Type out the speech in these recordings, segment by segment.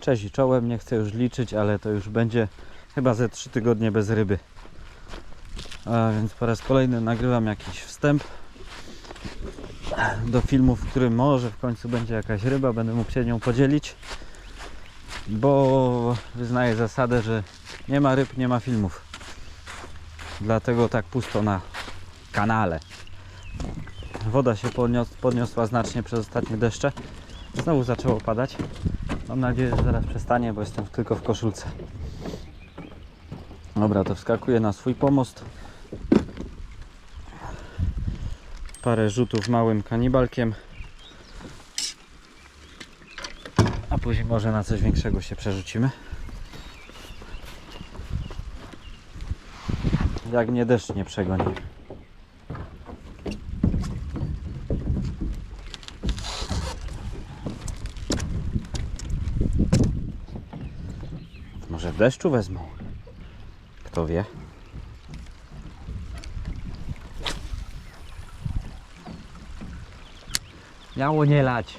Cześć i czołem, nie chcę już liczyć, ale to już będzie chyba ze 3 tygodnie bez ryby. A więc po raz kolejny nagrywam jakiś wstęp do filmu, w którym może w końcu będzie jakaś ryba, będę mógł się nią podzielić. Bo wyznaję zasadę, że nie ma ryb, nie ma filmów. Dlatego tak pusto na kanale. Woda się podnios podniosła znacznie przez ostatnie deszcze. Znowu zaczęło padać. Mam nadzieję, że zaraz przestanie, bo jestem tylko w koszulce. Dobra, to wskakuję na swój pomost. Parę rzutów małym kanibalkiem. A później może na coś większego się przerzucimy. Jak mnie deszcz nie przegoni. Deszczu wezmą. Kto wie? Miało nie lać.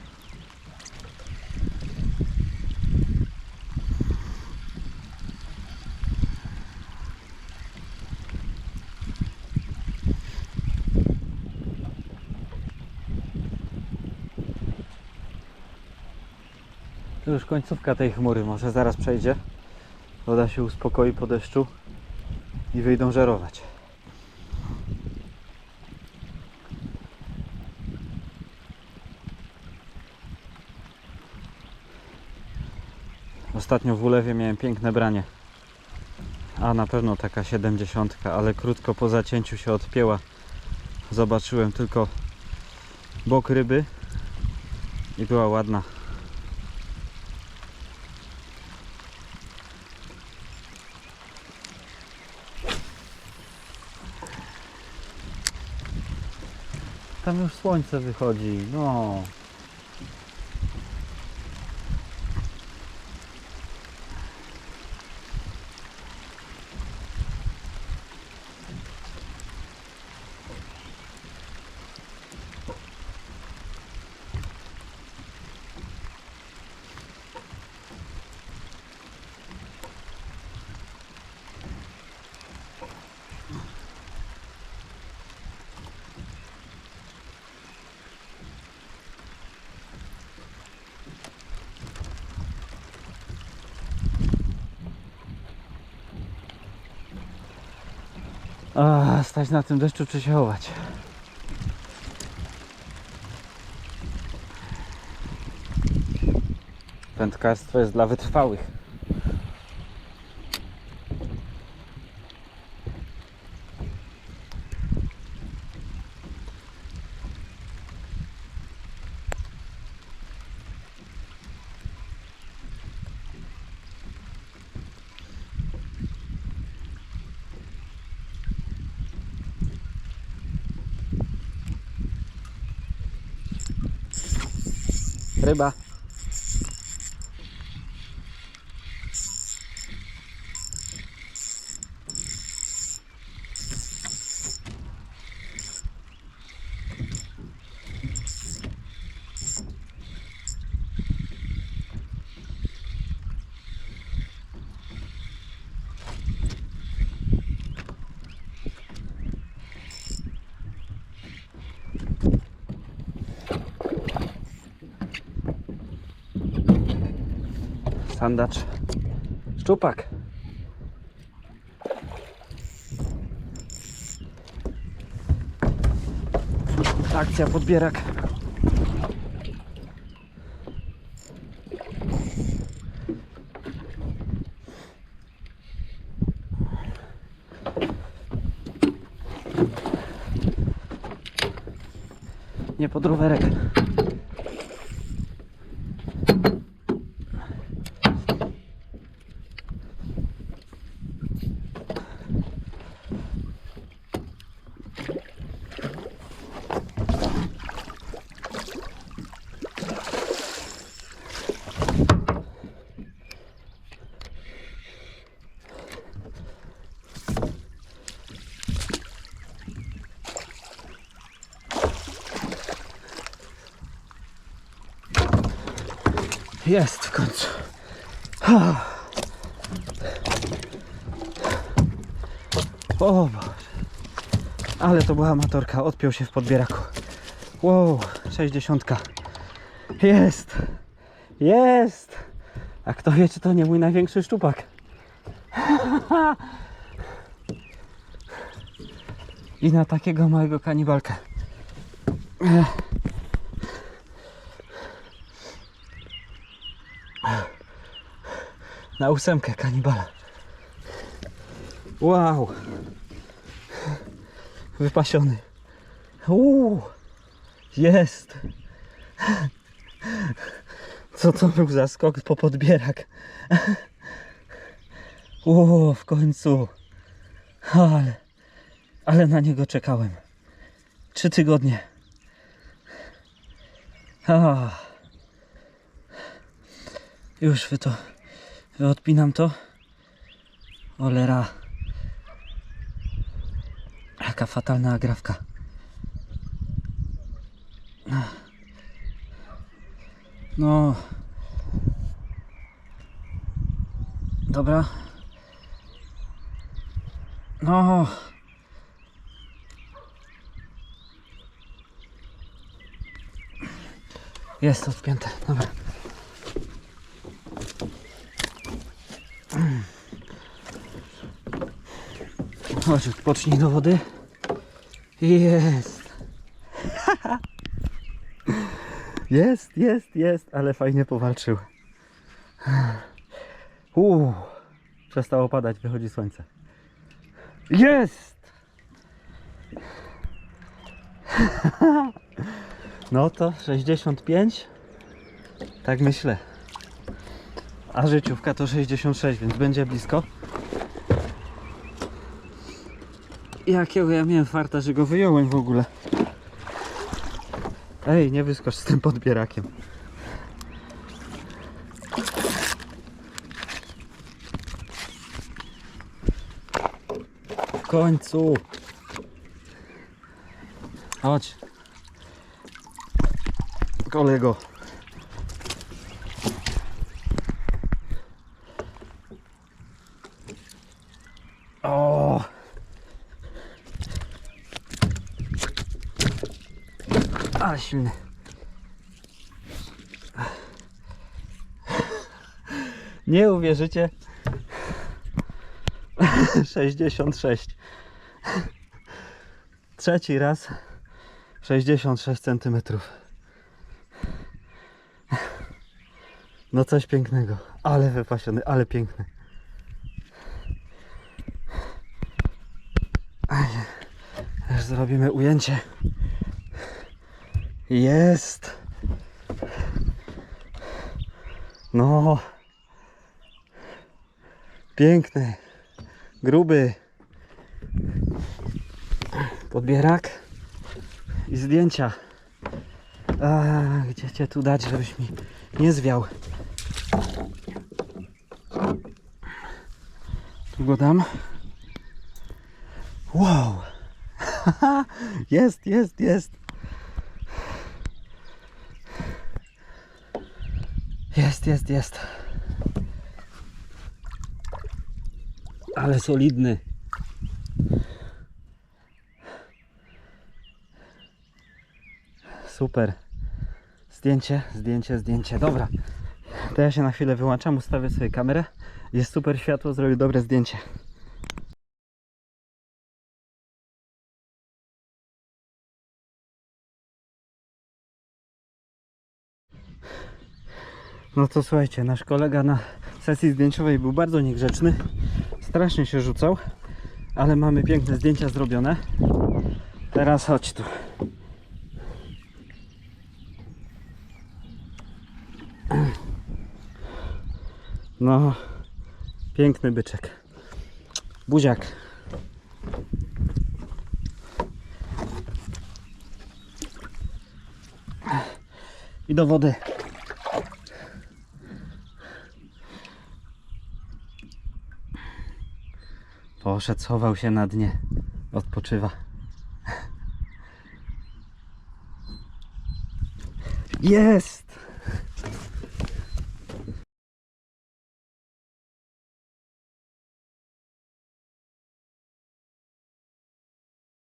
To już końcówka tej chmury, może zaraz przejdzie. Woda się uspokoi po deszczu i wyjdą żerować. Ostatnio w ulewie miałem piękne branie. A na pewno taka 70, ale krótko po zacięciu się odpięła. Zobaczyłem tylko bok ryby i była ładna. Tam już słońce wychodzi, no. A, stać na tym deszczu czy się chować? Wędkarstwo jest dla wytrwałych. Ryba. Sandacz. Szczupak. Akcja podbierak. Nie pod rowerek. Jest w końcu. O Boże. Ale to była amatorka, odpiął się w podbieraku. Wow, 60. Jest! Jest! A kto wie, czy to nie mój największy szczupak? I na takiego małego kanibalka. Na ósemkę kanibala. Wow! Wypasiony. Uuu! Jest! Co to był za skok po podbierak? Uuu, w końcu. Ale, ale na niego czekałem. Trzy tygodnie. A. Już wy to. Odpinam to. Olera. Jaka fatalna agrawka. No. Dobra. No. Jest odpięte. Dobra. Chodź, odpocznij do wody. Jest. Jest, jest, jest, ale fajnie powalczył. Uuu, przestało padać, wychodzi słońce. Jest! No to 65. Tak myślę. A życiówka to 66, więc będzie blisko. Jakiego ja miałem farta, że go wyjąłem w ogóle. Ej, nie wyskocz z tym podbierakiem. W końcu. Chodź. Kolego. O! Ale silny. Nie uwierzycie. 66. Trzeci raz 66 centymetrów. No coś pięknego. Ale wypasiony, ale piękny. Aż zrobimy ujęcie. Jest. No. Piękny. Gruby. Podbierak. I zdjęcia. A, gdzie cię tu dać, żebyś mi nie zwiał. Tu go dam. Wow. jest, jest, jest. Jest, jest, jest. Ale solidny. Super. Zdjęcie, zdjęcie, zdjęcie. Dobra. To ja się na chwilę wyłączam, ustawię sobie kamerę. Jest super światło, zrobię dobre zdjęcie. No to słuchajcie, nasz kolega na sesji zdjęciowej był bardzo niegrzeczny. Strasznie się rzucał, ale mamy piękne zdjęcia zrobione. Teraz chodź tu. No, piękny byczek. Buziak. I do wody. Poszedł, schował się na dnie. Odpoczywa. Jest!